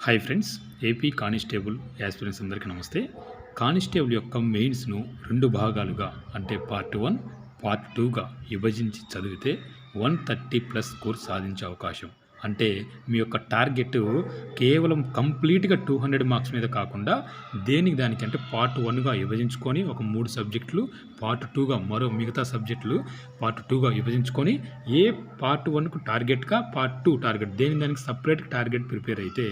Hi friends AP constable aspirants అందరికీ నమస్తే. Constable యొక్క మెయిన్స్ను రెండు భాగాలుగా అంటే పార్ట్ వన్ పార్ట్ టూగా విభజించి చదివితే వన్ థర్టీ ప్లస్ స్కోర్ సాధించే అవకాశం. అంటే మీ యొక్క టార్గెట్ కేవలం కంప్లీట్గా టూ హండ్రెడ్ మార్క్స్ మీద కాకుండా దేనికి దానికి అంటే పార్ట్ వన్గా విభజించుకొని ఒక మూడు సబ్జెక్టులు పార్ట్ టూగా మరో మిగతా సబ్జెక్టులు పార్ట్ టూగా విభజించుకొని ఏ పార్ట్ వన్కు టార్గెట్గా పార్ట్ టూ టార్గెట్ దేని దానికి సపరేట్ టార్గెట్ ప్రిపేర్ అయితే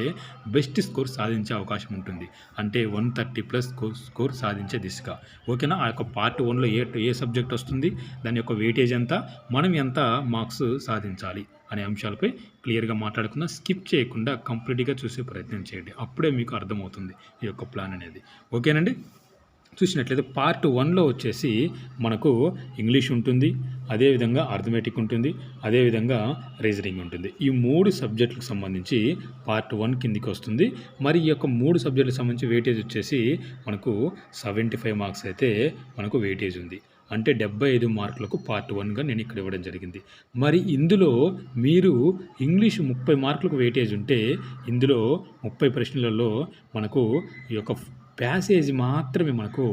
బెస్ట్ స్కోర్ సాధించే అవకాశం ఉంటుంది. అంటే one thirty plus score score సాధించే దిశగా. ఓకేనా? ఆ యొక్క పార్ట్ వన్లో ఏ ఏ సబ్జెక్ట్ వస్తుంది? దాని యొక్క వెయిటేజ్ ఎంత? మనం ఎంత మార్క్స్ సాధించాలి? అనే అంశాలపై క్లియర్గా మాట్లాడుకున్న స్కిప్ చేయకుండా కంప్లీట్గా చూసే ప్రయత్నం చేయండి. అప్పుడే మీకు అర్థమవుతుంది ఈ యొక్క ప్లాన్ అనేది. ఓకేనండి? చూసినట్లయితే పార్ట్ వన్లో వచ్చేసి మనకు ఇంగ్లీష్ ఉంటుంది అదేవిధంగా అర్థమెటిక్ ఉంటుంది అదేవిధంగా రీజనింగ్ ఉంటుంది. ఈ మూడు సబ్జెక్టులకు సంబంధించి పార్ట్ వన్ కిందికి వస్తుంది. మరి ఈ యొక్క మూడు సబ్జెక్టులకు సంబంధించి వెయిటేజ్ వచ్చేసి మనకు సెవెంటీ ఫైవ్ మార్క్స్ అయితే మనకు వెయిటేజ్ ఉంది. అంటే డెబ్బై ఐదు మార్కులకు పార్ట్ వన్గా నేను ఇక్కడ ఇవ్వడం జరిగింది. మరి ఇందులో మీరు ఇంగ్లీష్ ముప్పై మార్కులకు వెయిటేజ్ ఉంటే ఇందులో ముప్పై ప్రశ్నలలో మనకు ఈ యొక్క ప్యాసేజ్ మాత్రమే మనకు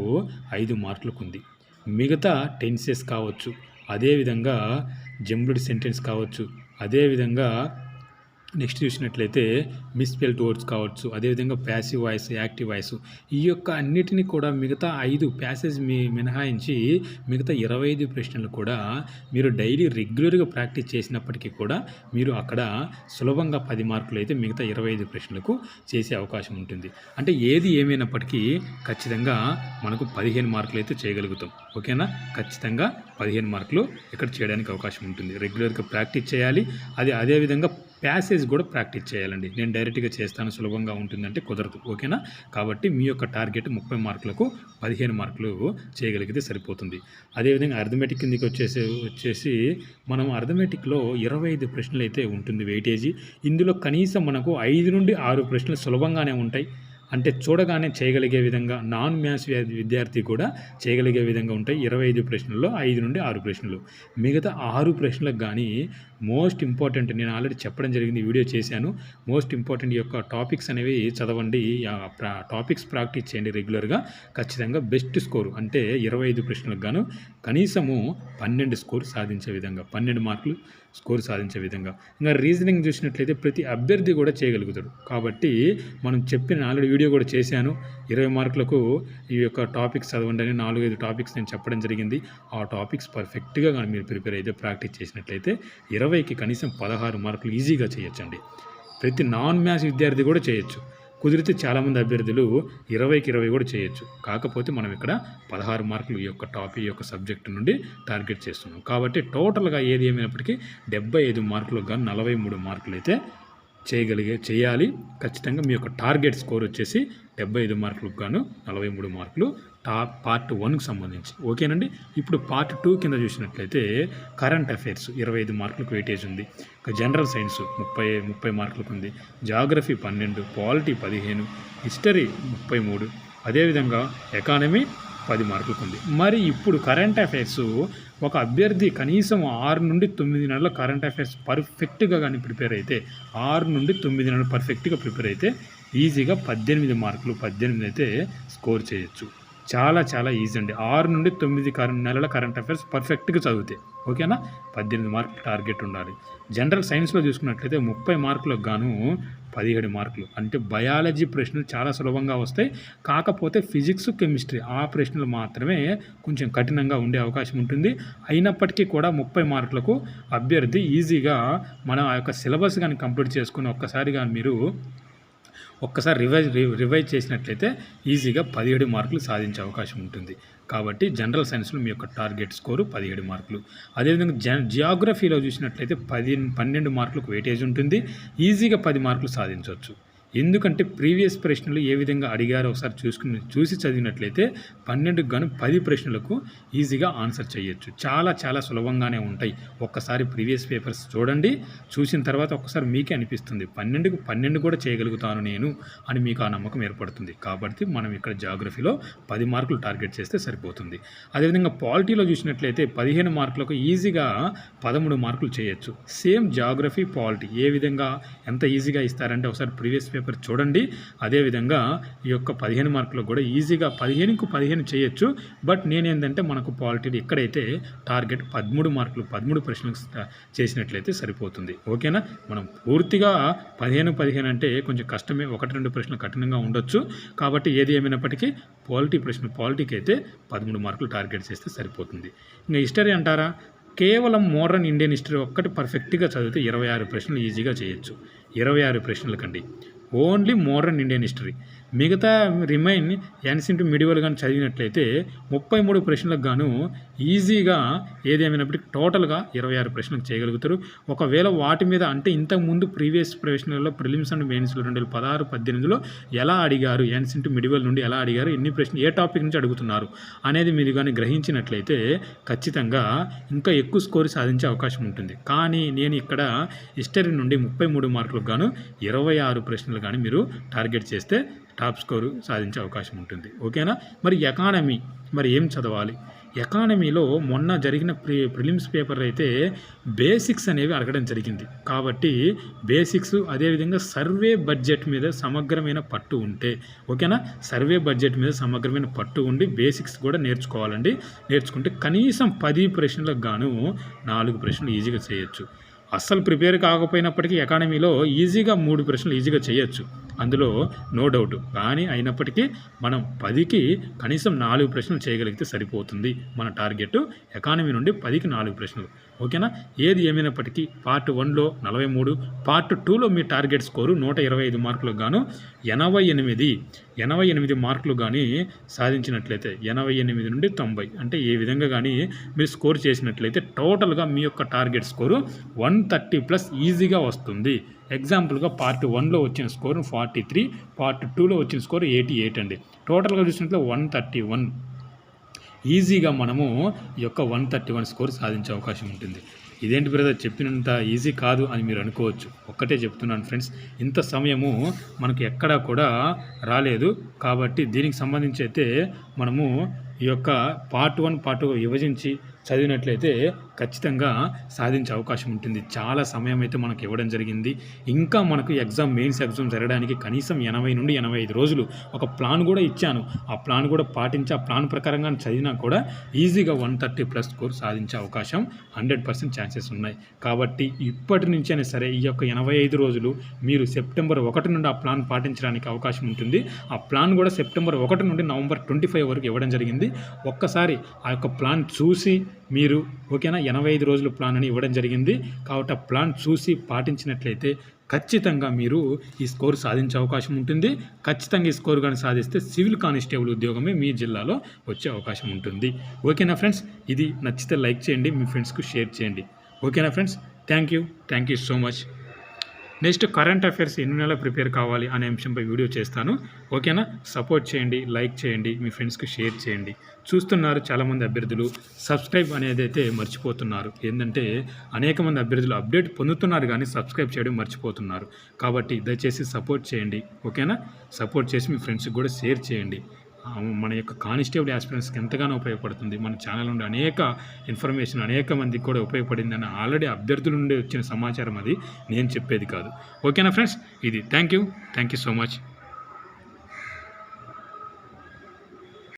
ఐదు మార్కులకు ఉంది. మిగతా టెన్సెస్ కావచ్చు. అదేవిధంగా జంబ్లుడ్ సెంటెన్స్ కావచ్చు. అదేవిధంగా నెక్స్ట్ చూసినట్లయితే మిస్పెల్ట్ వర్డ్స్ కావచ్చు అదేవిధంగా ప్యాసివ్ వాయిస్ యాక్టివ్ వాయిస్ ఈ యొక్క అన్నిటిని కూడా మిగతా ఐదు ప్యాసేజ్ మీ మినహాయించి మిగతా ఇరవై ఐదు ప్రశ్నలు కూడా మీరు డైలీ రెగ్యులర్గా ప్రాక్టీస్ చేసినప్పటికీ కూడా మీరు అక్కడ సులభంగా పది మార్కులు అయితే మిగతా ఇరవై ఐదు ప్రశ్నలకు చేసే అవకాశం ఉంటుంది. అంటే ఏది ఏమైనప్పటికీ ఖచ్చితంగా మనకు పదిహేను మార్కులు అయితే చేయగలుగుతాం. ఓకేనా? ఖచ్చితంగా పదిహేను మార్కులు ఇక్కడ చేయడానికి అవకాశం ఉంటుంది. రెగ్యులర్గా ప్రాక్టీస్ చేయాలి. అది అదేవిధంగా ప్యాసేజ్ కూడా ప్రాక్టీస్ చేయాలండి. నేను డైరెక్ట్గా చేస్తాను సులభంగా ఉంటుందంటే కుదరదు ఓకేనా? కాబట్టి మీ యొక్క టార్గెట్ ముప్పై మార్కులకు పదిహేను మార్కులు చేయగలిగితే సరిపోతుంది. అదేవిధంగా అర్థమెటిక్ కిందకి వచ్చేసి వచ్చేసి మనం అర్థమెటిక్లో ఇరవై ఐదు ప్రశ్నలు అయితే ఉంటుంది వెయిటేజీ ఇందులో కనీసం మనకు ఐదు నుండి ఆరు ప్రశ్నలు సులభంగానే ఉంటాయి. అంటే చూడగానే చేయగలిగే విధంగా నాన్ మ్యాథ్స్ విద్యార్థి కూడా చేయగలిగే విధంగా ఉంటాయి. ఇరవై ఐదు ప్రశ్నల్లో ఐదు నుండి ఆరు ప్రశ్నలు. మిగతా ఆరు ప్రశ్నలకు కానీ మోస్ట్ ఇంపార్టెంట్ నేను ఆల్రెడీ చెప్పడం జరిగింది వీడియో చేశాను. మోస్ట్ ఇంపార్టెంట్ యొక్క టాపిక్స్ అనేవి చదవండి. ప్రా- టాపిక్స్ ప్రాక్టీస్ చేయండి రెగ్యులర్గా. ఖచ్చితంగా బెస్ట్ స్కోర్ అంటే ఇరవై ఐదు ప్రశ్నలకు గాను కనీసము పన్నెండు స్కోర్ సాధించే విధంగా. పన్నెండు మార్కులు స్కోర్ సాధించే విధంగా. ఇంకా రీజనింగ్ చూసినట్లయితే ప్రతి అభ్యర్థి కూడా చేయగలుగుతాడు. కాబట్టి మనం చెప్పిన ఆల్రెడీ వీడియో కూడా చేశాను. ఇరవై మార్కులకు ఈ యొక్క టాపిక్స్ చదవండి అని నాలుగైదు టాపిక్స్ నేను చెప్పడం జరిగింది. ఆ టాపిక్స్ పర్ఫెక్ట్గా కానీ మీరు ప్రిపేర్ అయితే ప్రాక్టీస్ చేసినట్లయితే ఇరవైకి కనీసం పదహారు మార్కులు ఈజీగా చేయొచ్చండి. ప్రతి నాన్ మ్యాథ్స్ విద్యార్థి కూడా చేయొచ్చు. కుదిరితే చాలామంది అభ్యర్థులు ఇరవైకి ఇరవై కూడా చేయొచ్చు. కాకపోతే మనం ఇక్కడ పదహారు మార్కులు ఈ యొక్క టాపిక్ ఈ యొక్క సబ్జెక్టు నుండి టార్గెట్ చేస్తున్నాం. కాబట్టి టోటల్గా ఏది ఏమైనప్పటికీ డెబ్బై ఐదు మార్కులకు కానీ నలభై మూడు మార్కులు అయితే చేయగలిగే చేయాలి. ఖచ్చితంగా మీ యొక్క టార్గెట్ స్కోర్ వచ్చేసి డెబ్బై ఐదు మార్కులకు గాను నలభై మూడు మార్కులు టా పార్ట్ వన్కి సంబంధించి. ఓకేనండి? ఇప్పుడు పార్ట్ టూ కింద చూసినట్లయితే కరెంట్ అఫైర్స్ ఇరవై ఐదు మార్కులకు వెయిటేజ్ ఉంది. జనరల్ సైన్స్ ముప్పై ముప్పై మార్కులకు ఉంది. జాగ్రఫీ పన్నెండు పాలిటీ పదిహేను హిస్టరీ ముప్పై మూడు. అదేవిధంగా ఎకానమీ పది మార్కులకు ఉంది మరి ఇప్పుడు కరెంట్ అఫైర్స్ ఒక అభ్యర్థి కనీసం ఆరు నుండి తొమ్మిది నెలల కరెంట్ అఫైర్స్ పర్ఫెక్ట్గా కానీ ప్రిపేర్ అయితే ఆరు నుండి తొమ్మిది నెలలు పర్ఫెక్ట్గా ప్రిపేర్ అయితే ఈజీగా పద్దెనిమిది మార్కులు పద్దెనిమిది అయితే స్కోర్ చేయొచ్చు. చాలా చాలా ఈజీ అండి. ఆరు నుండి తొమ్మిది కరెంట్ నెలల కరెంట్ అఫైర్స్ పర్ఫెక్ట్గా చదివితే ఓకేనా పద్దెనిమిది మార్కులు టార్గెట్ ఉండాలి. జనరల్ సైన్స్లో చూసుకున్నట్లయితే ముప్పై మార్కులకు గాను పదిహేడు మార్కులు అంటే బయాలజీ ప్రశ్నలు చాలా సులభంగా వస్తాయి. కాకపోతే ఫిజిక్స్ కెమిస్ట్రీ ఆ ప్రశ్నలు మాత్రమే కొంచెం కఠినంగా ఉండే అవకాశం ఉంటుంది. అయినప్పటికీ కూడా ముప్పై మార్కులకు అభ్యర్థి ఈజీగా మనం ఆ యొక్క సిలబస్ కానీ కంప్లీట్ చేసుకుని ఒక్కసారి కానీ మీరు ఒక్కసారి రివైజ్ రి- రివైజ్ చేసినట్లయితే ఈజీగా పదిహేడు మార్కులు సాధించే అవకాశం ఉంటుంది. కాబట్టి జనరల్ సైన్స్లో మీ యొక్క టార్గెట్ స్కోరు పదిహేడు మార్కులు. అదేవిధంగా జ జియోగ్రఫీలో చూసినట్లయితే పది పన్నెండు మార్కులకు వెయిటేజ్ ఉంటుంది. ఈజీగా పది మార్కులు సాధించవచ్చు. ఎందుకంటే ప్రీవియస్ ప్రశ్నలు ఏ విధంగా అడిగారో ఒకసారి చూసుకుని చూసి చదివినట్లయితే పన్నెండుకు గాను పది ప్రశ్నలకు ఈజీగా ఆన్సర్ చేయొచ్చు. చాలా చాలా సులభంగానే ఉంటాయి. ఒక్కసారి ప్రీవియస్ పేపర్స్ చూడండి. చూసిన తర్వాత ఒక్కసారి మీకే అనిపిస్తుంది. పన్నెండుకు పన్నెండు కూడా చేయగలుగుతాను నేను అని మీకు ఆ నమ్మకం ఏర్పడుతుంది. కాబట్టి మనం ఇక్కడ జాగ్రఫీలో పది మార్కులు టార్గెట్ చేస్తే సరిపోతుంది. అదేవిధంగా పాలిటీలో చూసినట్లయితే పదిహేను మార్కులకు ఈజీగా పదమూడు మార్కులు చేయొచ్చు. సేమ్ జాగ్రఫీ పాలిటీ ఏ విధంగా ఎంత ఈజీగా ఇస్తారంటే ఒకసారి ప్రీవియస్ పేపర్ పేపర్ చూడండి. అదేవిధంగా ఈ యొక్క పదిహేను మార్కులు కూడా ఈజీగా పదిహేనుకు పదిహేను చేయొచ్చు. బట్ నేనేంటంటే మనకు పాలిటీ ఎక్కడైతే టార్గెట్ పదమూడు మార్కులు పదమూడు ప్రశ్నలకు చేసినట్లయితే సరిపోతుంది. ఓకేనా? మనం పూర్తిగా పదిహేను పదిహేను అంటే కొంచెం కష్టమే. ఒకటి రెండు ప్రశ్నలు కఠినంగా ఉండొచ్చు. కాబట్టి ఏది ఏమైనప్పటికీ పాలిటీ ప్రశ్న పాలిటీకి అయితే పదమూడు మార్కులు టార్గెట్ చేస్తే సరిపోతుంది. ఇంకా హిస్టరీ అంటారా? కేవలం మోడర్న్ ఇండియన్ హిస్టరీ ఒక్కటి పర్ఫెక్ట్గా చదివితే ఇరవై ఆరు ప్రశ్నలు ఈజీగా చేయొచ్చు. ఇరవై ఆరు ప్రశ్నలకండి. Only modern Indian history. మిగతా రిమైన్ యాన్సింట్ మిడివల్ కానీ చదివినట్లయితే ముప్పై మూడు ప్రశ్నలకు గాను ఈజీగా ఏదేమైనప్పటికీ టోటల్గా ఇరవై ఆరు ప్రశ్నలు చేయగలుగుతారు. ఒకవేళ వాటి మీద అంటే ఇంతకుముందు ప్రీవియస్ ప్రశ్నలలో ప్రిలిమ్స్ అండ్ మెయిన్స్లో రెండు వేల పదహారు పద్దెనిమిదిలో ఎలా అడిగారు యాన్సింట్ మిడివల్ నుండి ఎలా అడిగారు ఎన్ని ప్రశ్నలు ఏ టాపిక్ నుంచి అడుగుతున్నారు అనేది మీరు కానీ గ్రహించినట్లయితే ఖచ్చితంగా ఇంకా ఎక్కువ స్కోర్ సాధించే అవకాశం ఉంటుంది. కానీ నేను ఇక్కడ హిస్టరీ నుండి ముప్పై మూడు మార్కులకు గాను ఇరవై ఆరు ప్రశ్నలు కానీ మీరు టార్గెట్ చేస్తే టాప్ స్కోరు సాధించే అవకాశం ఉంటుంది. ఓకేనా? మరి ఎకానమీ మరి ఏం చదవాలి? ఎకానమీలో మొన్న జరిగిన ప్రి ప్రిలిమ్స్ పేపర్ అయితే బేసిక్స్ అనేవి అడగడం జరిగింది. కాబట్టి బేసిక్స్ అదేవిధంగా సర్వే బడ్జెట్ మీద సమగ్రమైన పట్టు ఉంటే ఓకేనా? సర్వే బడ్జెట్ మీద సమగ్రమైన పట్టు ఉండి బేసిక్స్ కూడా నేర్చుకోవాలండి. నేర్చుకుంటే కనీసం పది ప్రశ్నలకు గాను నాలుగు ప్రశ్నలు ఈజీగా చేయొచ్చు. అస్సలు ప్రిపేర్ కాకపోయినప్పటికీ ఎకానమీలో ఈజీగా మూడు ప్రశ్నలు ఈజీగా చేయొచ్చు. అందులో నో డౌట్ కానీ అయినప్పటికీ మనం పదికి కనీసం నాలుగు ప్రశ్నలు చేయగలిగితే సరిపోతుంది. మన టార్గెట్ ఎకానమీ నుండి పదికి నాలుగు ప్రశ్నలు. ఓకేనా? ఏది ఏమైనప్పటికీ పార్ట్ వన్లో నలభై మూడు పార్ట్ టూలో మీ టార్గెట్ స్కోరు నూట ఇరవై ఐదు మార్కులకు గాను ఎనభై ఎనిమిది ఎనభై ఎనిమిది మార్కులు కానీ సాధించినట్లయితే ఎనభై ఎనిమిది నుండి తొంభై. అంటే ఏ విధంగా కానీ మీరు స్కోర్ చేసినట్లయితే టోటల్గా మీ యొక్క target score one thirty plus ఈజీగా వస్తుంది. ఎగ్జాంపుల్గా పార్ట్ వన్లో వచ్చిన స్కోర్ ఫార్టీ త్రీ పార్ట్ టూలో వచ్చిన స్కోర్ ఎయిటీ ఎయిట్ అండి. టోటల్గా చూసినట్లయితే వన్ థర్టీ వన్. ఈజీగా మనము ఈ యొక్క వన్ థర్టీ వన్ స్కోర్ సాధించే అవకాశం ఉంటుంది. ఇదేంటి బ్రదర్ చెప్పినంత ఈజీ కాదు అని మీరు అనుకోవచ్చు. ఒక్కటే చెప్తున్నాను ఫ్రెండ్స్ ఇంత సమయము మనకు ఎక్కడా కూడా రాలేదు. కాబట్టి దీనికి సంబంధించి అయితే మనము ఈ యొక్క పార్ట్ వన్ పార్ట్ విభజించి చదివినట్లయితే ఖచ్చితంగా సాధించే అవకాశం ఉంటుంది. చాలా సమయం అయితే మనకు ఇవ్వడం జరిగింది. ఇంకా మనకు ఎగ్జామ్ మెయిన్స్ ఎగ్జామ్ జరగడానికి కనీసం ఎనభై నుండి ఎనభై ఐదు రోజులు ఒక ప్లాన్ కూడా ఇచ్చాను. ఆ ప్లాన్ కూడా పాటించి ఆ ప్లాన్ ప్రకారంగా చదివినా కూడా ఈజీగా వన్ థర్టీ ప్లస్ స్కోర్ సాధించే అవకాశం హండ్రెడ్ పర్సెంట్ ఛాన్సెస్ ఉన్నాయి. కాబట్టి ఇప్పటి నుంచైనా సరే ఈ యొక్క ఎనభై ఐదు రోజులు మీరు సెప్టెంబర్ ఒకటి నుండి ఆ ప్లాన్ పాటించడానికి అవకాశం ఉంటుంది. ఆ ప్లాన్ కూడా సెప్టెంబర్ ఒకటి నుండి నవంబర్ ట్వంటీ ఫైవ్ వరకు ఇవ్వడం జరిగింది. ఒక్కసారి ఆ యొక్క ప్లాన్ చూసి మీరు ఓకేనా? ఎనభై ఐదు రోజుల ప్లాన్ అని ఇవ్వడం జరిగింది. కాబట్టి ఆ ప్లాన్ చూసి పాటించినట్లయితే ఖచ్చితంగా మీరు ఈ స్కోర్ సాధించే అవకాశం ఉంటుంది. ఖచ్చితంగా ఈ స్కోర్ కానీ సాధిస్తే సివిల్ కానిస్టేబుల్ ఉద్యోగమే మీ జిల్లాలో వచ్చే అవకాశం ఉంటుంది. ఓకేనా ఫ్రెండ్స్? ఇది నచ్చితే లైక్ చేయండి మీ ఫ్రెండ్స్కు షేర్ చేయండి. ఓకేనా friends? Thank you. Thank you so much. Next current affairs ఎన్ని నెలలు ప్రిపేర్ కావాలి అనే అంశంపై వీడియో చేస్తాను. ఓకేనా? సపోర్ట్ చేయండి లైక్ చేయండి మీ ఫ్రెండ్స్కి షేర్ చేయండి. చూస్తున్నారు చాలామంది అభ్యర్థులు సబ్స్క్రైబ్ అనేది అయితే మర్చిపోతున్నారు. ఏంటంటే అనేక మంది అభ్యర్థులు అప్డేట్ పొందుతున్నారు కానీ సబ్స్క్రైబ్ చేయడం మర్చిపోతున్నారు. కాబట్టి దయచేసి సపోర్ట్ చేయండి. ఓకేనా? సపోర్ట్ చేసి మీ ఫ్రెండ్స్కి కూడా షేర్ చేయండి. మన యొక్క కానిస్టేబుల్ ఆస్పిరెంట్స్కి ఎంతగానో ఉపయోగపడుతుంది. మన ఛానల్ నుండి అనేక ఇన్ఫర్మేషన్ అనేక మందికి కూడా ఉపయోగపడిందని ఆల్రెడీ అభ్యర్థుల నుండి వచ్చిన సమాచారం అది. నేను చెప్పేది కాదు. ఓకేనా ఫ్రెండ్స్? ఇది. Thank you thank you so much.